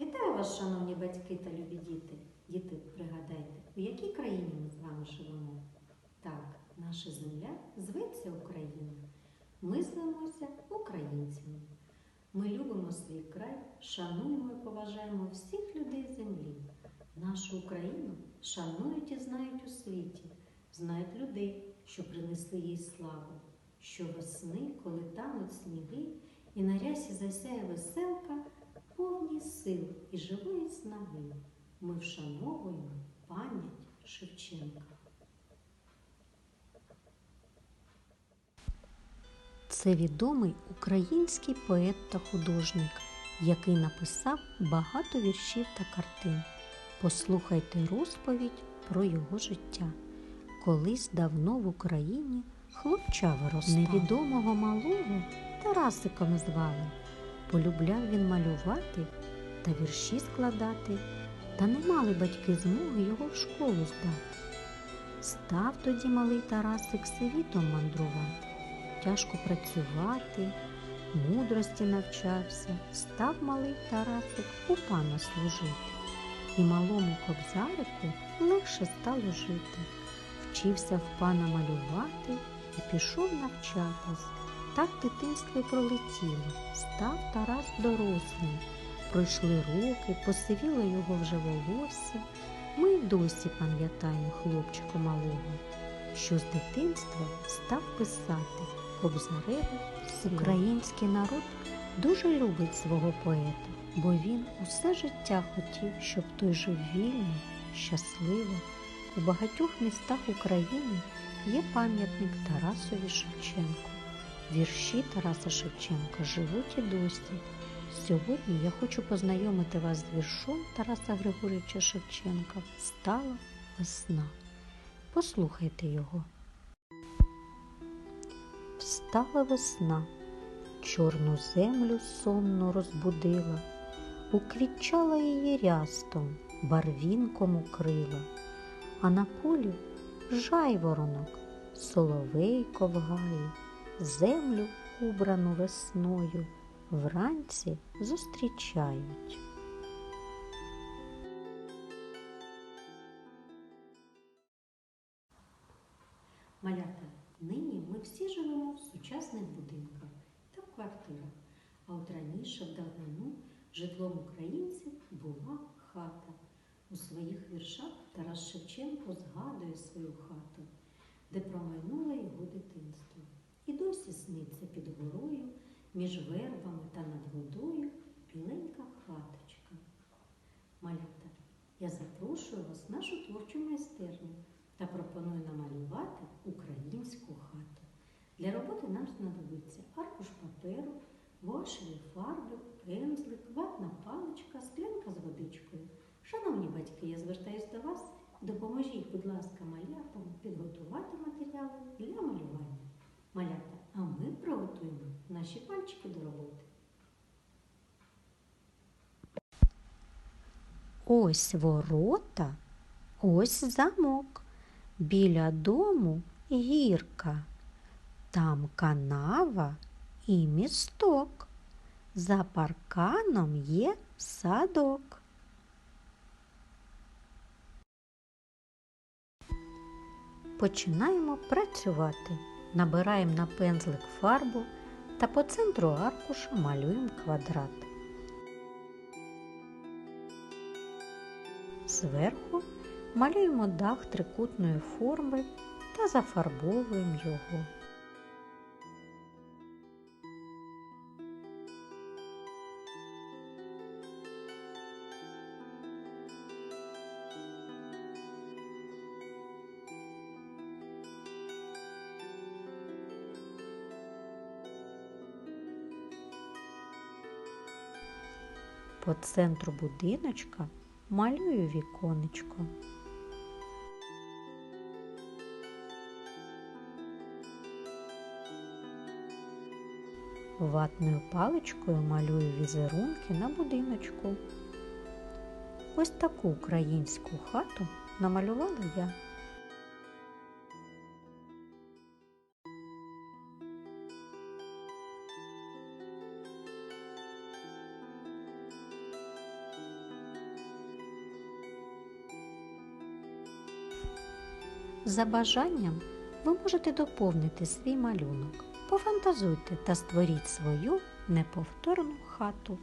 Вітаю вас, шановні батьки та любі діти. Діти, пригадайте, у якій країні ми з вами живемо? Так, наша земля зветься Україна. Ми звемося українцями. Ми любимо свій край, шануємо і поважаємо всіх людей землі. Нашу Україну шанують і знають у світі, знають людей, що принесли їй славу. Що весни, коли тануть сніги, і на рясі засяє веселка, повні сил і живої снаги. Ми вшановуємо пам'ять Шевченка. Це відомий український поет та художник, який написав багато віршів та картин. Послухайте розповідь про його життя. Колись давно в Україні хлопча виростав. Невідомого малого Тарасиком звали. Полюбляв він малювати та вірші складати, та не мали батьки змоги його в школу здати. Став тоді малий Тарасик світом мандрувати тяжко працювати, мудрості навчався, став малий Тарасик у пана служити, і малому кобзарику легше стало жити. Вчився в пана малювати і пішов навчатись. Так дитинство пролетіло, став Тарас дорослим. Пройшли роки, посивіло його вже волосся. Ми й досі пам'ятаємо хлопчика малого, що з дитинства став писати Кобзареву. Український народ дуже любить свого поета, бо він усе життя хотів, щоб той жив вільно, щасливо. У багатьох містах України є пам'ятник Тарасові Шевченку. Вірші Тараса Шевченка живуть і досі. Сьогодні я хочу познайомити вас з віршом Тараса Григорьовича Шевченка Стала весна. Послухайте його. Встала весна, чорну землю сонно розбудила, уквітчала її рястом, барвінком укрила, а на полі жайворонок, соловейко в землю убрану весною, вранці зустрічають. Малята, нині ми всі живемо в сучасних будинках та в квартирах. А от раніше, в давнину, житлом українців була хата. У своїх віршах Тарас Шевченко згадує свою хату, де промайнуло його дитинство. І досі сниться під горою, між вербами та над водою біленька хаточка. Малята, я запрошую вас в нашу творчу майстерню та пропоную намалювати українську хату. Для роботи нам знадобиться аркуш паперу, вашеві фарби, пензлик, ватна паличка, склянка з водичкою. Шановні батьки, я звертаюся до вас. Допоможіть, будь ласка, малятам підготувати матеріали для малювання. Малята, а ми приготуємо наші пальчики до роботи. Ось ворота, ось замок. Біля дому гірка, там канава і місток. За парканом є садок. Починаємо працювати. Набираємо на пензлик фарбу та по центру аркуша малюємо квадрат. Зверху малюємо дах трикутної форми та зафарбовуємо його. По центру будиночка малюю віконечко. Ватною паличкою малюю візерунки на будиночку. Ось таку українську хату намалювала я. За бажанням ви можете доповнити свій малюнок. Пофантазуйте та створіть свою неповторну хату.